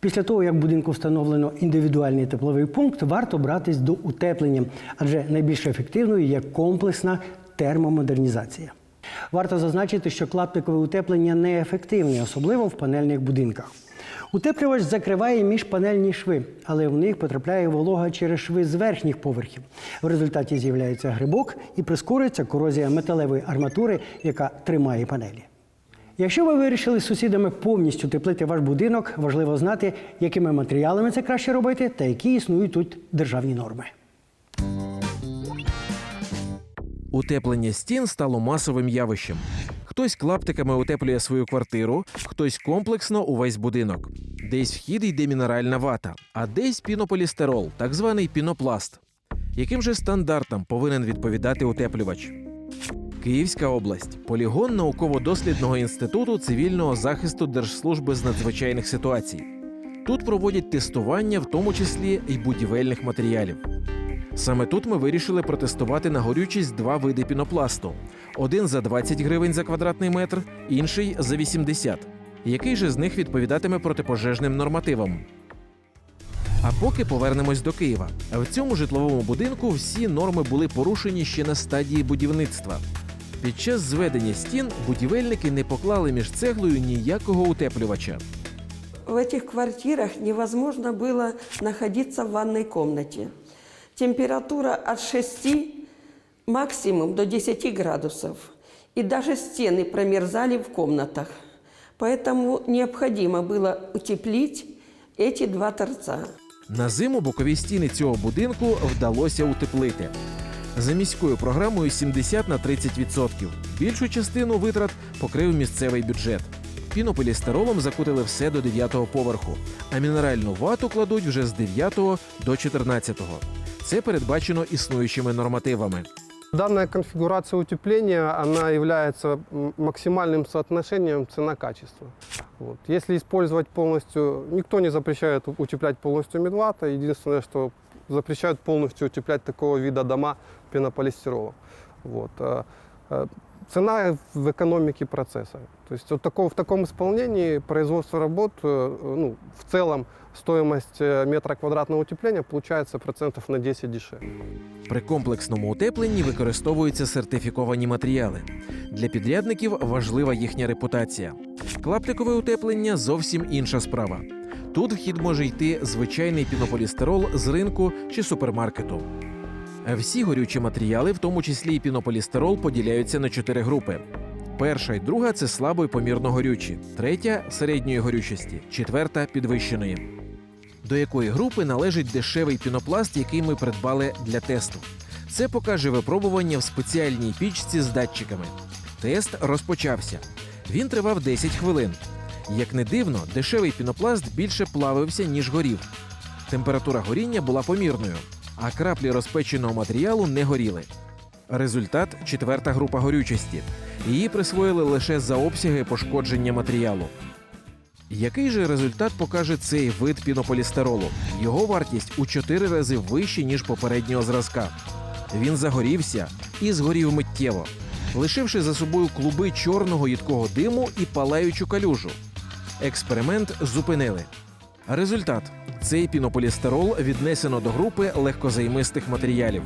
Після того, як в будинку встановлено індивідуальний тепловий пункт, варто братись до утеплення, адже найбільш ефективною є комплексна термомодернізація. Варто зазначити, що клаптикове утеплення неефективне, особливо в панельних будинках. Утеплювач закриває міжпанельні шви, але в них потрапляє волога через шви з верхніх поверхів. В результаті з'являється грибок і прискорюється корозія металевої арматури, яка тримає панелі. Якщо ви вирішили з сусідами повністю теплити ваш будинок, важливо знати, якими матеріалами це краще робити та які існують тут державні норми. Утеплення стін стало масовим явищем. Хтось клаптиками утеплює свою квартиру, хтось комплексно увесь будинок. Десь вхід йде мінеральна вата, а десь пінополістирол, так званий пінопласт. Яким же стандартам повинен відповідати утеплювач? Київська область полігон науково-дослідного інституту цивільного захисту Держслужби з надзвичайних ситуацій. Тут проводять тестування, в тому числі й будівельних матеріалів. Саме тут ми вирішили протестувати на горючість два види пінопласту: один за 20 гривень за квадратний метр, інший за 80. Який же з них відповідатиме протипожежним нормативам? А поки повернемось до Києва. В цьому житловому будинку всі норми були порушені ще на стадії будівництва. Під час зведення стін будівельники не поклали між цеглою ніякого утеплювача. В этих квартирах невозможно было находиться в ванной комнате. Температура от 6 максимум до 10 градусов. И даже стены промерзали в комнатах. Поэтому необходимо было утеплить эти два торца. На зиму бокові стіни цього будинку вдалося утеплити. За міською програмою 70 на 30%. Більшу частину витрат покрив місцевий бюджет. Пінополістиролом закутили все до 9-го поверху, а мінеральну вату кладуть вже з 9-го до 14-го. Це передбачено існуючими нормативами. Данная конфигурация утепления, она является максимальным соотношением цена-качество. Вот. Если использовать полностью, никто не запрещает утеплять полностью медвата, единственное, что запрещают полностью утеплять такого вида дома пенополистиролом. Вот. А, а, Цена в экономике процесса. То есть вот такого, в таком исполнении производство работ, э, ну, в целом стоимость э, метра квадратного утепления получается процентов на 10 дешевле. При комплексному утепленні використовуються сертифіковані матеріали. Для підрядників важлива їхня репутація. Клаптикове утеплення зовсім інша справа. Тут в хід може йти звичайний пінополістирол з ринку чи супермаркету. Всі горючі матеріали, в тому числі і пінополістирол, поділяються на чотири групи. Перша і друга це слабо і помірно горючі, третя середньої горючості, четверта підвищеної. До якої групи належить дешевий пінопласт, який ми придбали для тесту. Це покаже випробування в спеціальній пічці з датчиками. Тест розпочався. Він тривав 10 хвилин. Як не дивно, дешевий пінопласт більше плавився, ніж горів. Температура горіння була помірною, а краплі розпеченого матеріалу не горіли. Результат четверта група горючості. Її присвоїли лише за обсяги пошкодження матеріалу. Який же результат покаже цей вид пінополістиролу? Його вартість у 4 рази вища, ніж попереднього зразка. Він загорівся і згорів миттєво, лишивши за собою клуби чорного їдкого диму і палаючу калюжу. Експеримент зупинили. Результат: цей пінополістирол віднесено до групи легкозаймистих матеріалів.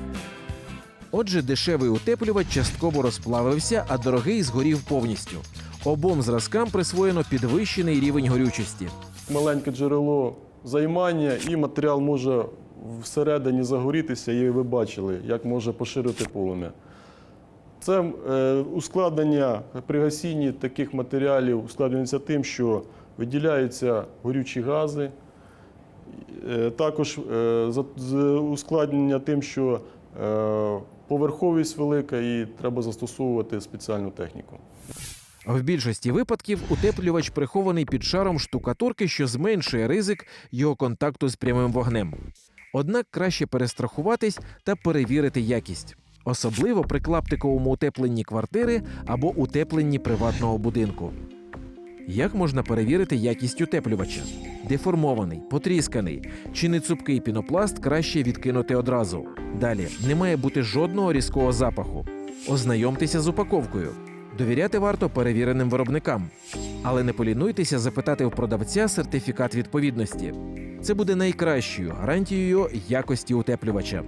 Отже, дешевий утеплювач частково розплавився, а дорогий згорів повністю. Обом зразкам присвоєно підвищений рівень горючості. маленьке джерело займання, і матеріал може всередині загорітися, і ви бачили, як може поширити полум'я. Це е, ускладнення при гасінні таких матеріалів ускладнюється тим, що виділяються горючі гази. Е, Також е, ускладнення тим, що е, поверховість велика і треба застосовувати спеціальну техніку. В більшості випадків утеплювач прихований під шаром штукатурки, що зменшує ризик його контакту з прямим вогнем. Однак краще перестрахуватись та перевірити якість, особливо при клаптиковому утепленні квартири або утепленні приватного будинку. Як можна перевірити якість утеплювача? Деформований, потрісканий чи не цупкий пінопласт краще відкинути одразу. Далі не має бути жодного різкого запаху. Ознайомтеся з упаковкою. Довіряти варто перевіреним виробникам. Але не полінуйтеся запитати у продавця сертифікат відповідності. Це буде найкращою гарантією якості утеплювача.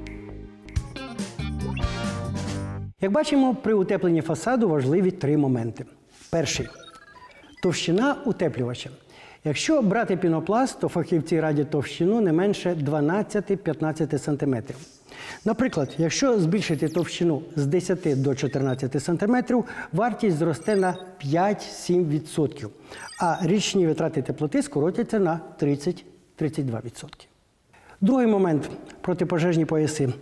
Як бачимо, при утепленні фасаду важливі три моменти. Перший товщина утеплювача. Якщо брати пінопласт, то фахівці радять товщину не менше 12-15 см. Наприклад, якщо збільшити товщину з 10 до 14 см, вартість зросте на 5-7%, а річні витрати теплоти скоротяться на 30-32%. Другий момент протипожежні пояси.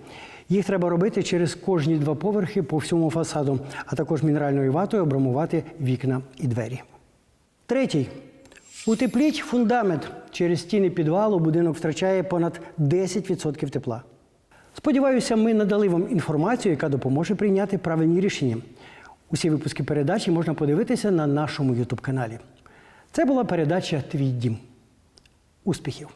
Їх треба робити через кожні два поверхи по всьому фасаду, а також мінеральною ватою обрамувати вікна і двері. Третій. Утепліть фундамент. Через стіни підвалу будинок втрачає понад 10% тепла. Сподіваюся, ми надали вам інформацію, яка допоможе прийняти правильні рішення. Усі випуски передачі можна подивитися на нашому YouTube каналі. Це була передача Твій дім. Успіхів!